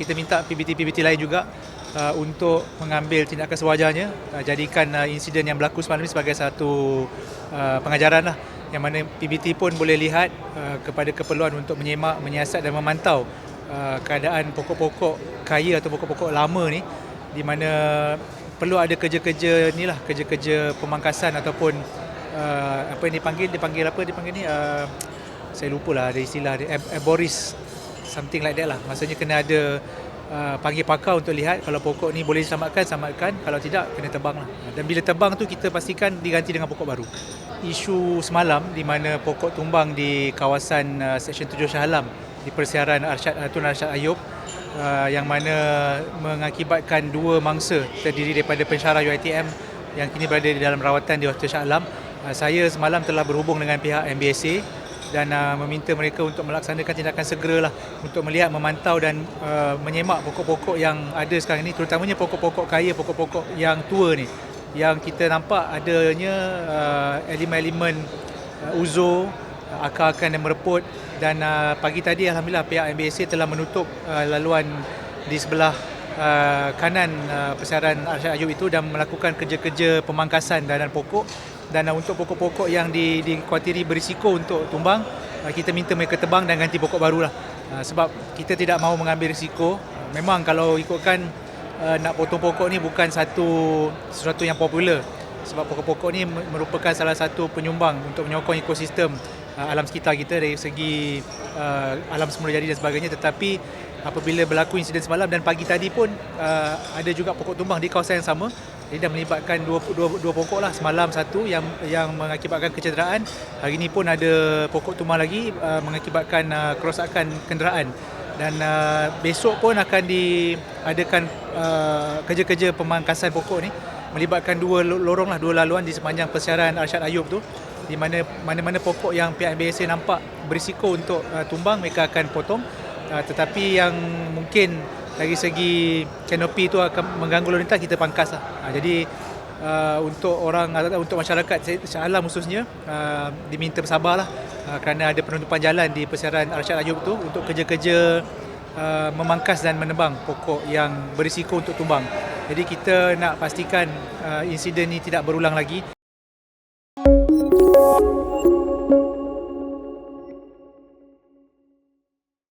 kita minta PBT-PBT lain juga uh, untuk mengambil tindakan sewajarnya uh, jadikan uh, insiden yang berlaku semalam ini sebagai satu uh, pengajaran lah. Yang mana PBT pun boleh lihat uh, kepada keperluan untuk menyemak, menyiasat dan memantau uh, keadaan pokok-pokok kaya atau pokok-pokok lama ni di mana perlu ada kerja-kerja ni lah kerja-kerja pemangkasan ataupun uh, apa yang dipanggil dipanggil apa dipanggil ni uh, saya lupa lah ada istilah ab- aboris something like that lah. Maksudnya kena ada uh, panggil pakar untuk lihat kalau pokok ni boleh diselamatkan selamatkan. Kalau tidak kena tebang lah. Dan bila tebang tu kita pastikan diganti dengan pokok baru. Isu semalam di mana pokok tumbang di kawasan uh, Seksyen 7 Shah Alam di persiaran Arsyad uh, Tun Arsyad Ayub uh, yang mana mengakibatkan dua mangsa terdiri daripada pensyarah UiTM yang kini berada di dalam rawatan di Hospital Shah Alam. Uh, saya semalam telah berhubung dengan pihak MBSA dan uh, meminta mereka untuk melaksanakan tindakan segera lah untuk melihat, memantau dan uh, menyemak pokok-pokok yang ada sekarang ini terutamanya pokok-pokok kaya, pokok-pokok yang tua ni. Yang kita nampak adanya uh, elemen-elemen uh, uzo, uh, akar-akar yang mereput dan uh, pagi tadi alhamdulillah pihak MBSA telah menutup uh, laluan di sebelah uh, kanan uh, persiaran Arsyad Ayub itu dan melakukan kerja-kerja pemangkasan danan pokok dan uh, untuk pokok-pokok yang di dikuatiri berisiko untuk tumbang uh, kita minta mereka tebang dan ganti pokok baru lah uh, sebab kita tidak mahu mengambil risiko. Memang kalau ikutkan nak potong pokok ni bukan satu sesuatu yang popular. Sebab pokok-pokok ni merupakan salah satu penyumbang untuk menyokong ekosistem uh, alam sekitar kita dari segi uh, alam semula jadi dan sebagainya. Tetapi apabila berlaku insiden semalam dan pagi tadi pun uh, ada juga pokok tumbang di kawasan yang sama. Jadi dah melibatkan dua, dua, dua pokok lah. Semalam satu yang yang mengakibatkan kecederaan. Hari ini pun ada pokok tumbang lagi uh, mengakibatkan uh, kerosakan kenderaan. Dan uh, besok pun akan diadakan uh, kerja-kerja pemangkasan pokok ni. Melibatkan dua lorong lah dua laluan di sepanjang persiaran Arsyad Ayub tu di mana mana-mana pokok yang pihak MBSA nampak berisiko untuk uh, tumbang mereka akan potong uh, tetapi yang mungkin dari segi kanopi tu akan mengganggu lintas kita pangkas lah uh, jadi uh, untuk orang untuk masyarakat Alam khususnya uh, diminta bersabarlah uh, kerana ada penutupan jalan di persiaran Arsyad Ayub tu untuk kerja-kerja uh, memangkas dan menebang pokok yang berisiko untuk tumbang. Jadi kita nak pastikan uh, insiden ini tidak berulang lagi.